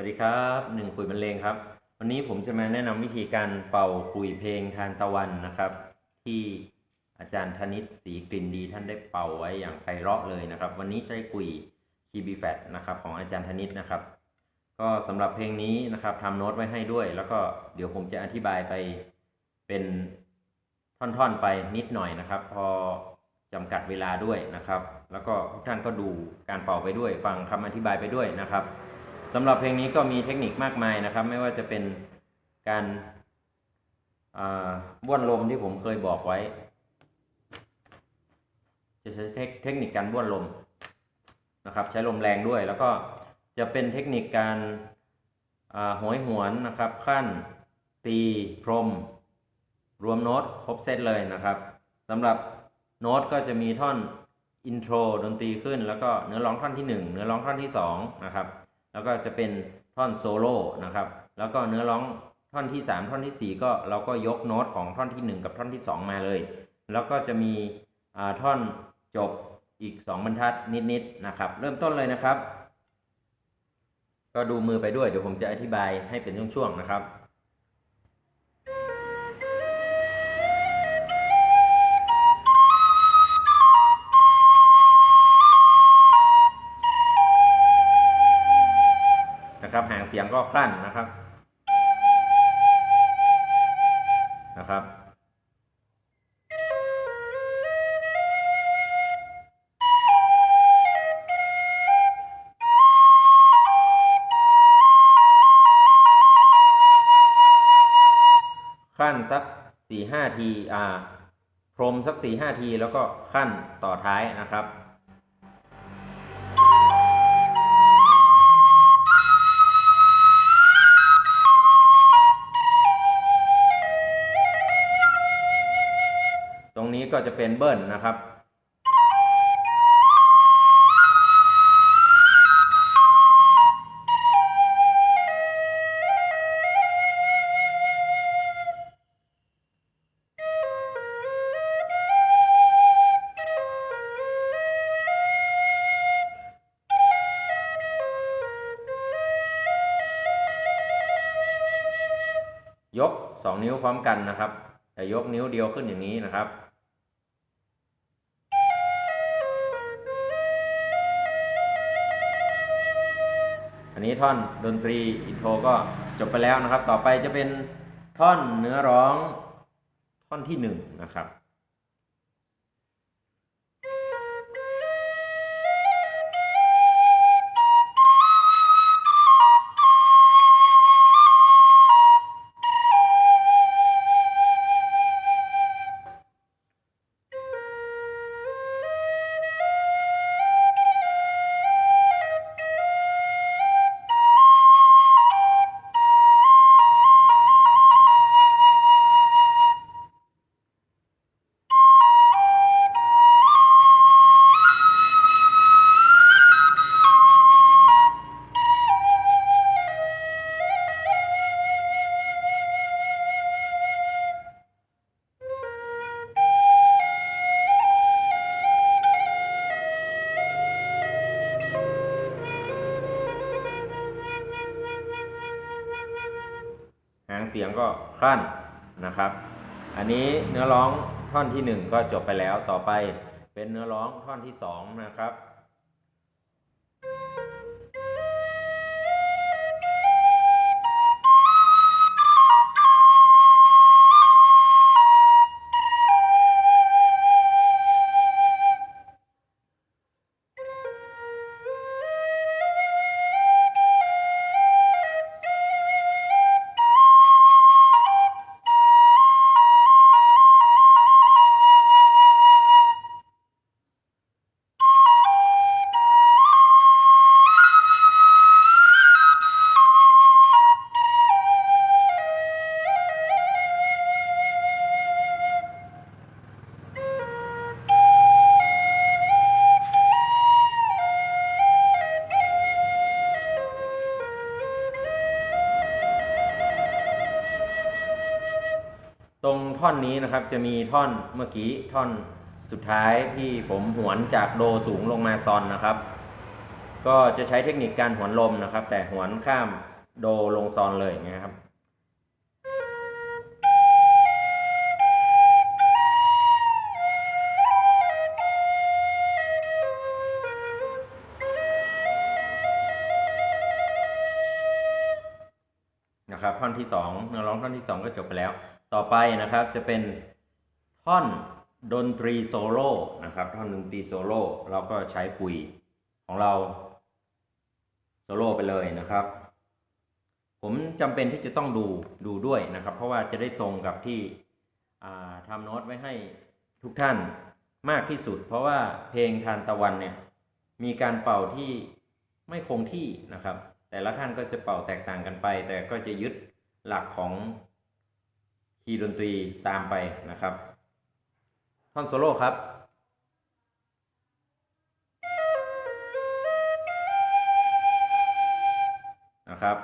วัสดีครับหนึ่งคุยบรรเลงครับ วันนี้ผมจะมาแนะนำวิธีการเป่าคุยเพลงทานตะวันนะครับ ที่อาจารย์ธนิตศรีกลิ่นดีท่านได้เป่าไว้อย่างไพเราะเลยนะครับ วันนี้ใช้คุยคีบีแฟตนะครับของอาจารย์ธนิตนะครับ ก็สำหรับเพลงนี้นะครับทำโน้ตไว้ให้ด้วย แล้วก็เดี๋ยวผมจะอธิบายไปเป็นท่อนๆไปนิดหน่อยนะครับ พอจำกัดเวลาด้วยนะครับ แล้วก็ทุกท่านก็ดูการเป่าไปด้วย ฟังคำอธิบายไปด้วยนะครับ สำหรับเพลงนี้ก็มีเทคนิคมากมายนะครับ ไม่ว่าจะเป็นการบ้วนลมที่ผมเคยบอกไว้ จะใช้เทคนิคการบ้วนลมนะครับ ใช้ลมแรงด้วย แล้วก็จะเป็นเทคนิคการอ่าโหยหวนนะครับ ขั้นตีพรม รวมโน้ตครบเซตเลยนะครับสำหรับโน้ตก็จะมีท่อนอินโทรดนตรีขึ้น แล้วก็เนื้อร้องท่อนที่ 1 เนื้อร้องท่อนที่2นะครับ แล้วก็จะเป็นท่อนโซโล่นะครับ แล้วก็เนื้อร้องท่อนที่ 3 ท่อนทีสี่4 ก็เราก็ยกโน้ตของท่อนที่ 1 กับท่อนที่ 2 มาเลย แล้วก็จะมีอ่าท่อนจบอีก 2 บรรทัดนิดๆนะครับ เริ่มต้นเลยนะครับ ก็ดูมือไปด้วยเดี๋ยวผมจะอธิบายให้เป็นช่วงๆนะครับ เสียงก็คลั่นนะครับนะครับ ขั้นสักสี่ห้าที อ่า พรมสักสี่ห้าที แล้วก็ขั้นต่อท้ายนะครับ ก็จะเป็นเบิ้ลนะครับ ยกสองนิ้วพร้อมกันนะครับแต่ยกนิ้วเดียวขึ้นอย่างนี้นะครับ อันนี้ท่อนดนตรีอินโทรก็จบไปแล้วนะครับ ต่อไปจะเป็นท่อนเนื้อร้องท่อนที่หนึ่งนะครับ คลั่นนะครับ อันนี้เนื้อร้องท่อนที่หนึ่งก็จบไปแล้วต่อไปเป็นเนื้อร้องท่อนที่สองนะครับ ตรงท่อนนี้นะครับจะมีท่อนเมื่อกี้ท่อนสุดท้ายที่ผมหวนจากโดสูงลงมาซอนนะครับ ก็จะใช้เทคนิคการหวนลมนะครับ แต่หวนข้ามโดลงซอนเลยอย่างเงี้ยครับนะครับท่อนที่สองเนื้อร้องท่อนที่สองก็จบไปแล้ว ต่อไปนะครับจะเป็นท่อนดนตรีโซโล่นะครับ ท่อนดนตรีโซโล่เราก็ใช้ปุยของเราโซโล่ไปเลยนะครับ ผมจำเป็นที่จะต้องดูดูด้วยนะครับ เพราะว่าจะได้ตรงกับที่ทำโน้ตไว้ให้ทุกท่านมากที่สุด เพราะว่าเพลงทานตะวันเนี่ยมีการเป่าที่ไม่คงที่นะครับ แต่ละท่านก็จะเป่าแตกต่างกันไป แต่ก็จะยึดหลักของ คีย์ดนตรีตามไปนะครับ ท่อนโซโล่ครับนะครับ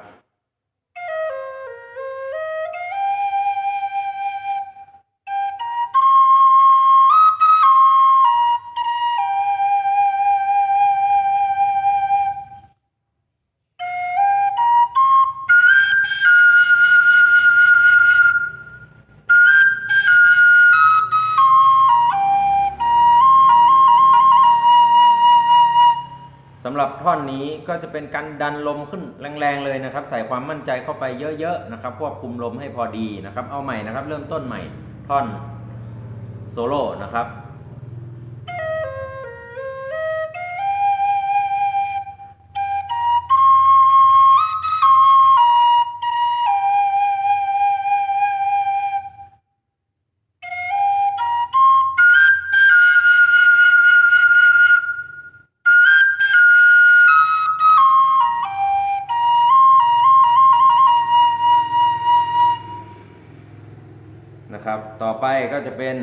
ท่อนนี้ก็จะเป็นการดันลมขึ้นแรงๆเลยนะครับ ใส่ความมั่นใจเข้าไปเยอะๆนะครับควบคุมลมให้พอดีนะครับ เอาใหม่นะครับ เริ่มต้นใหม่ท่อนโซโล่นะครับ ต่อไปก็จะเป็น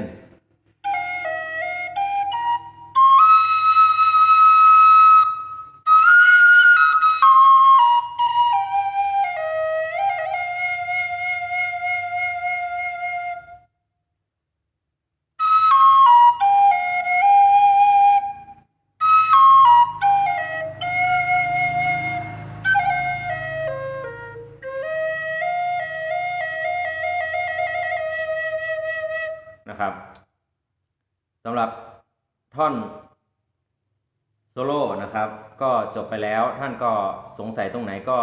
ไปแล้ว ท่านก็สงสัยตรงไหนก็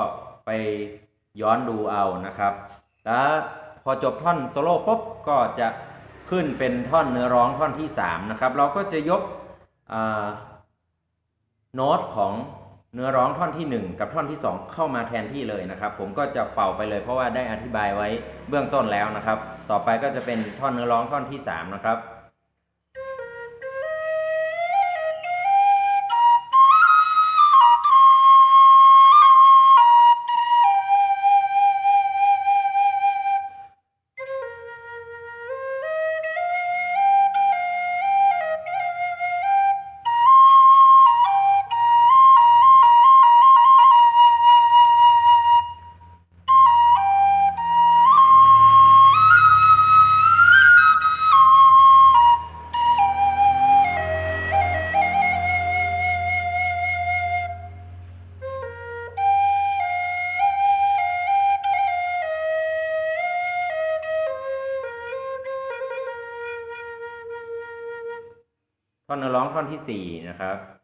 ไปย้อนดูเอานะครับ แล้วพอจบท่อนโซโล่ปุ๊บก็จะขึ้นเป็นท่อนเนื้อร้องท่อนที่สามนะครับ เราก็จะยกโน้ตของเนื้อร้องท่อนที่หนึ่งกับท่อนที่สองเข้ามาแทนที่เลยนะครับ ผมก็จะเป่าไปเลยเพราะว่าได้อธิบายไว้เบื้องต้นแล้วนะครับ ต่อไปก็จะเป็นท่อนเนื้อร้องท่อนที่สามนะครับ อนเนื้อร้องท่อนที่สี่นะครับ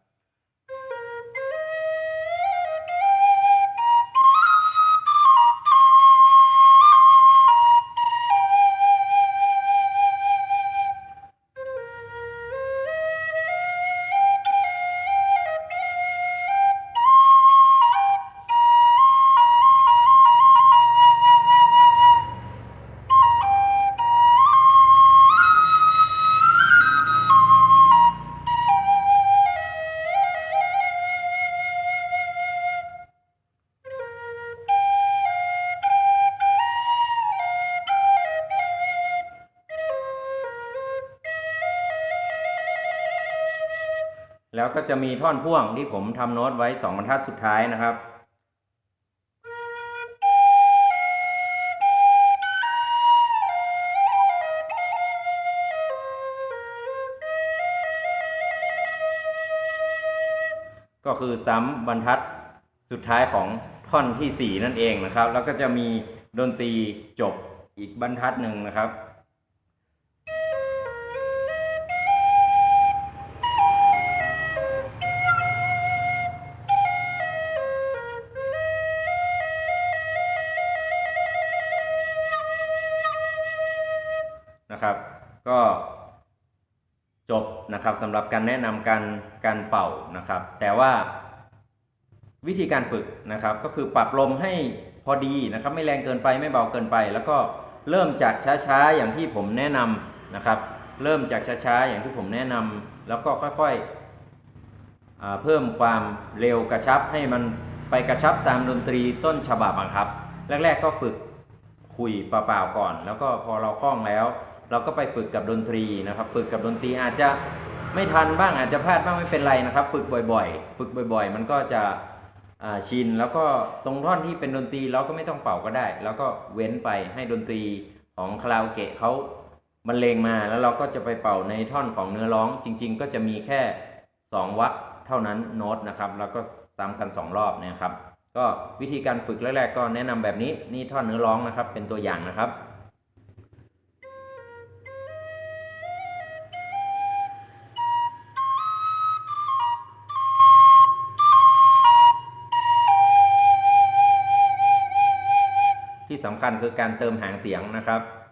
แล้วก็จะมีท่อนพ่วงที่ผมทำโน้ตไว้สองบรรทัดสุดท้ายนะครับ ก็คือซ้ำบรรทัดสุดท้ายของท่อนที่สี่นั่นเองนะครับ แล้วก็จะมีดนตรีจบอีกบรรทัดหนึ่งนะครับ นะครับสำหรับการแนะนำการการเป่านะครับ แต่ว่าวิธีการฝึกนะครับก็คือปรับลมให้พอดีนะครับ ไม่แรงเกินไปไม่เบาเกินไป แล้วก็เริ่มจากช้าๆอย่างที่ผมแนะนำนะครับ เริ่มจากช้าๆอย่างที่ผมแนะนำแล้วก็ค่อยๆเพิ่มความเร็วกระชับให้มันไปกระชับตามดนตรีต้นฉบับอะครับ แรกๆก็ฝึกคุยเปล่าๆก่อน แล้วก็พอเราคล่องแล้ว เราก็ไปฝึกกับดนตรีนะครับ ฝึกกับดนตรีอาจจะ ไม่ทันบ้างอาจจะพลาดบ้างไม่เป็นไรนะครับ ฝึกบ่อยๆ ฝึกบ่อย ๆ มันก็จะชินแล้วก็ตรงท่อนที่เป็นดนตรีเราก็ไม่ต้องเป่าก็ได้ แล้วก็เว้นไปให้ดนตรีของคาราโอเกะเขาบรรเลงมาแล้วเราก็จะไปเป่าในท่อนของเนื้อร้อง จริง ๆ ก็จะมีแค่สองวรรคเท่านั้นโน้ตนะครับ แล้วก็ซ้ำกันสองรอบนะครับ ก็วิธีการฝึกแรกๆก็แนะนำแบบนี้นี่ท่อนเนื้อร้องนะครับ เป็นตัวอย่างนะครับ คัญคือการเติมหางเสียงนะครับ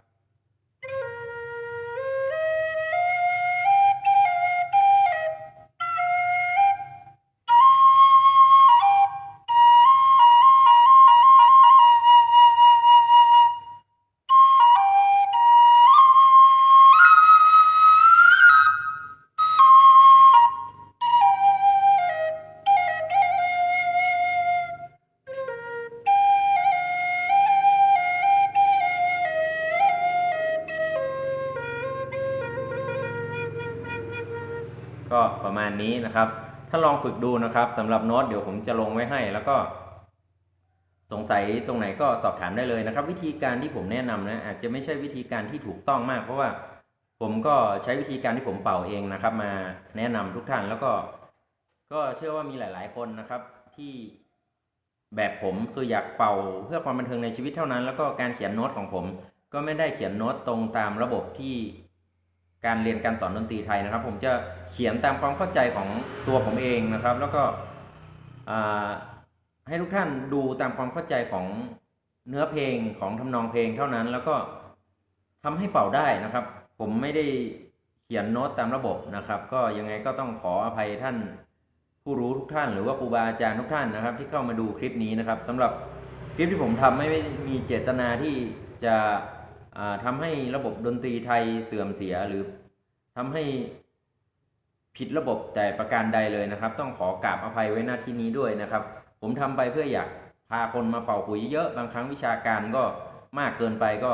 นี้นะครับ ถ้าลองฝึกดูนะครับสำหรับโน้ตเดี๋ยวผมจะลงไว้ให้ แล้วก็สงสัยตรงไหนก็สอบถามได้เลยนะครับ วิธีการที่ผมแนะนำนะอาจจะไม่ใช่วิธีการที่ถูกต้องมาก เพราะว่าผมก็ใช้วิธีการที่ผมเป่าเองนะครับ มาแนะนำทุกท่านแล้วก็ ก็เชื่อว่ามีหลาย ๆ คนนะครับที่แบบผมคืออยากเป่าเพื่อความบันเทิงในชีวิตเท่านั้น แล้วก็การเขียนโน้ตของผม ก็ไม่ได้เขียนโน้ตตรงตามระบบที่ การเรียนการสอนดนตรีไทยนะครับ ผมจะเขียนตามความเข้าใจของตัวผมเองนะครับ แล้วก็ให้ทุกท่านดูตามความเข้าใจของเนื้อเพลงของทำนองเพลงเท่านั้น แล้วก็ทำให้เป่าได้นะครับ ผมไม่ได้เขียนโน้ตตามระบบนะครับ ก็ยังไงก็ต้องขออภัยท่านผู้รู้ทุกท่าน หรือว่าครูบาอาจารย์ทุกท่านนะครับ ที่เข้ามาดูคลิปนี้นะครับสำหรับคลิปที่ผมทำไม่ได้มีเจตนาที่จะ อ่าทำให้ระบบดนตรีไทยเสื่อมเสียหรือทำให้ผิดระบบแต่ประการใดเลยนะครับ ต้องขอกราบอภัยไว้หน้าที่นี้ด้วยนะครับ ผมทำไปเพื่ออยากพาคนมาเป่าปุ๋ยเยอะบางครั้งวิชาการก็มากเกินไปก็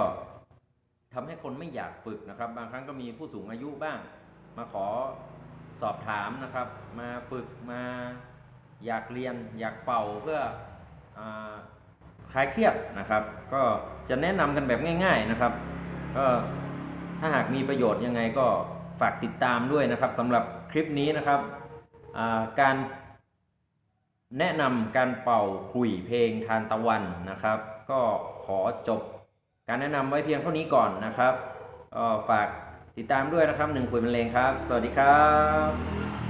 ทำให้คนไม่อยากฝึกนะครับ บางครั้งก็มีผู้สูงอายุบ้าง มาขอสอบถามนะครับ มาฝึกมาอยากเรียนอยากเป่าเพื่ออา คลายเครียดนะครับ ก็จะแนะนำกันแบบง่าย ๆนะครับ ก็ถ้าหากมีประโยชน์ยังไงก็ฝากติดตามด้วยนะครับสำหรับคลิปนี้นะครับการแนะนำการเป่าขลุ่ยเพลงทานตะวันนะครับ ก็ขอจบการแนะนำไว้เพียงเท่านี้ก่อนนะครับก็ฝากติดตามด้วยนะครับหนึ่งขลุ่ยบรรเลงครับ สวัสดีครับ